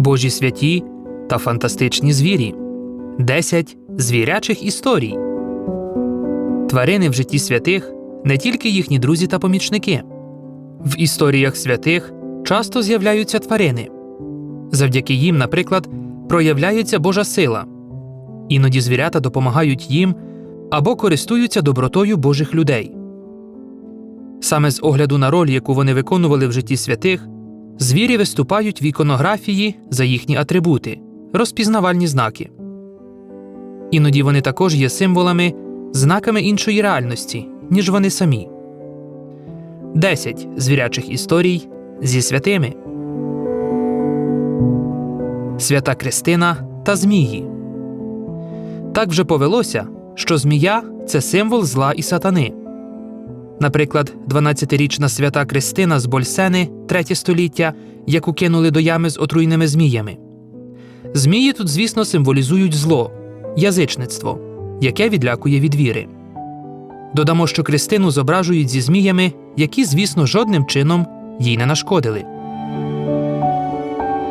Божі святі та фантастичні звірі, 10 звірячих історій. Тварини в житті святих не тільки їхні друзі та помічники. В історіях святих часто з'являються тварини. Завдяки їм, наприклад, проявляється Божа сила. Іноді звірята допомагають їм або користуються добротою Божих людей. Саме з огляду на роль, яку вони виконували в житті святих, звірі виступають в іконографії за їхні атрибути, розпізнавальні знаки. Іноді вони також є символами, знаками іншої реальності, ніж вони самі. 10 звірячих історій зі святими. Свята Кристина та Змії. Так вже повелося, що змія це символ зла і сатани. Наприклад, 12-річна свята Кристина з Больсени, 3 століття, яку кинули до ями з отруйними зміями. Змії тут, звісно, символізують зло, язичництво, яке відлякує від віри. Додамо, що Кристину зображують зі зміями, які, звісно, жодним чином їй не нашкодили.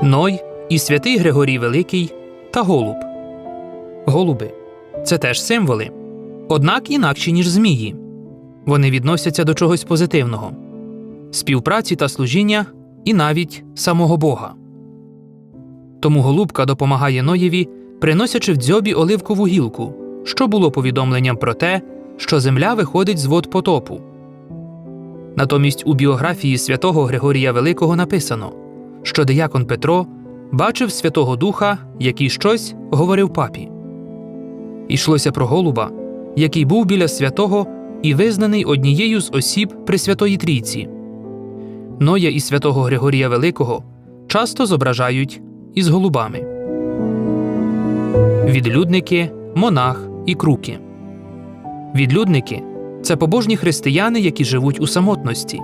Ной і святий Григорій Великий та голуб. Голуби це теж символи, однак інакші, ніж змії. Вони відносяться до чогось позитивного співпраці та служіння і навіть самого Бога. Тому голубка допомагає Ноєві, приносячи в дзьобі оливкову гілку, що було повідомленням про те, що земля виходить з вод потопу. Натомість у біографії святого Григорія Великого написано, що диякон Петро бачив Святого Духа, який щось говорив папі. Ішлося про голуба, який був біля святого і визнаний однією з осіб Пресвятої Трійці. Ноя і святого Григорія Великого часто зображають із голубами. Відлюдники, монах і круки. Відлюдники це побожні християни, які живуть у самотності.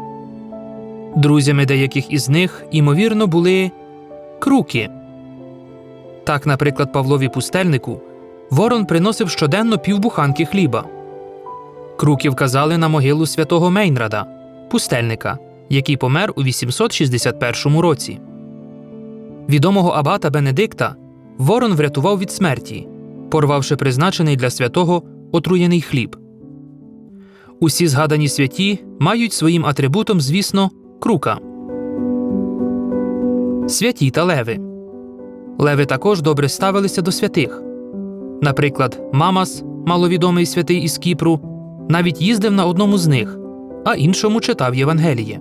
Друзями деяких із них, ймовірно, були круки. Так, наприклад, Павлові пустельнику ворон приносив щоденно півбуханки хліба. Круки вказали на могилу святого Мейнрада, пустельника, який помер у 861 році. Відомого абата Бенедикта ворон врятував від смерті, порвавши призначений для святого отруєний хліб. Усі згадані святі мають своїм атрибутом, звісно, крука. Святі та леви. Леви також добре ставилися до святих. Наприклад, Мамас, маловідомий святий із Кіпру, навіть їздив на одному з них, а іншому читав Євангеліє.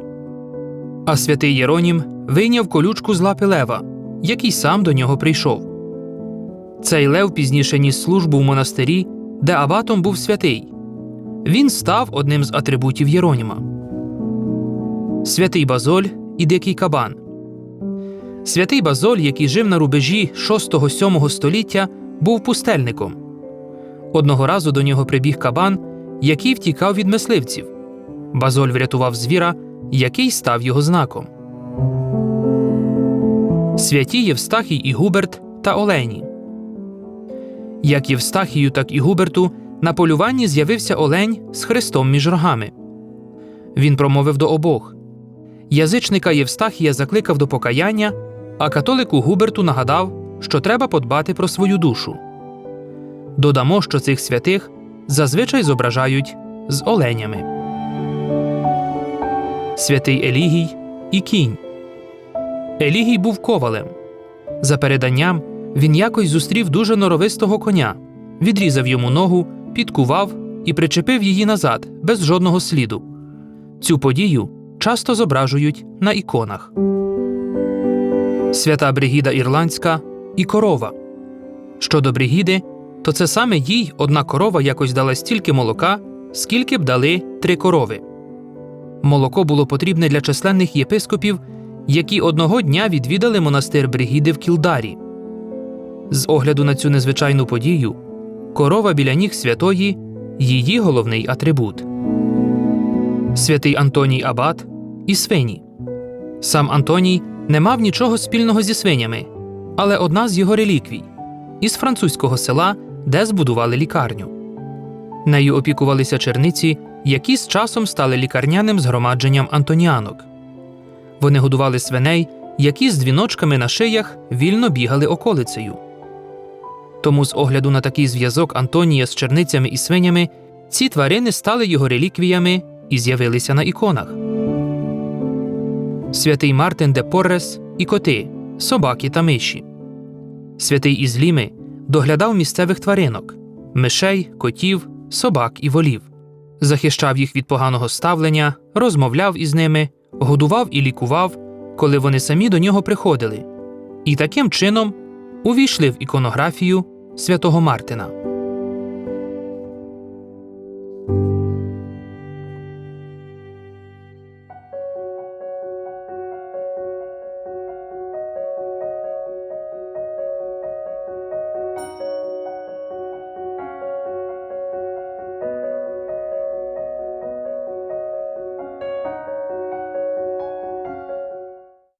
А святий Єронім вийняв колючку з лапи лева, який сам до нього прийшов. Цей лев пізніше ніс службу в монастирі, де абатом був святий. Він став одним з атрибутів Єроніма. Святий Базоль і Дикий Кабан. Святий Базоль, який жив на рубежі 6-7 століття, був пустельником. Одного разу до нього прибіг кабан, який втікав від мисливців. Базоль врятував звіра, який став його знаком. Святі Євстахій і Губерт та Олені. Як Євстахію, так і Губерту на полюванні з'явився олень з хрестом між рогами. Він промовив до обох. Язичника Євстахія закликав до покаяння, а католику Губерту нагадав, що треба подбати про свою душу. Додамо, що цих святих зазвичай зображають з оленями. Святий Елігій і кінь. Елігій був ковалем. За переданням, він якось зустрів дуже норовистого коня, відрізав йому ногу, підкував і причепив її назад без жодного сліду. Цю подію часто зображують на іконах. Свята Бригіда Ірландська і корова. Щодо Бригіди, то це саме їй одна корова якось дала стільки молока, скільки б дали три корови. Молоко було потрібне для численних єпископів, які одного дня відвідали монастир Бригіди в Кілдарі. З огляду на цю незвичайну подію, корова біля ніг святої її головний атрибут. Святий Антоній Абат і свині. Сам Антоній не мав нічого спільного зі свинями, але одна з його реліквій із французького села, де збудували лікарню. Нею опікувалися черниці, які з часом стали лікарняним згромадженням антоніанок. Вони годували свиней які з дзвіночками на шиях вільно бігали околицею. Тому з огляду на такий зв'язок Антонія з черницями і свинями ці тварини стали його реліквіями і з'явилися на іконах. Святий Мартин де Поррес і коти, собаки та миші. Святий Ізліми доглядав місцевих тваринок мишей, котів, собак і волів, захищав їх від поганого ставлення, розмовляв із ними, годував і лікував, коли вони самі до нього приходили, і таким чином увійшли в іконографію святого Мартина.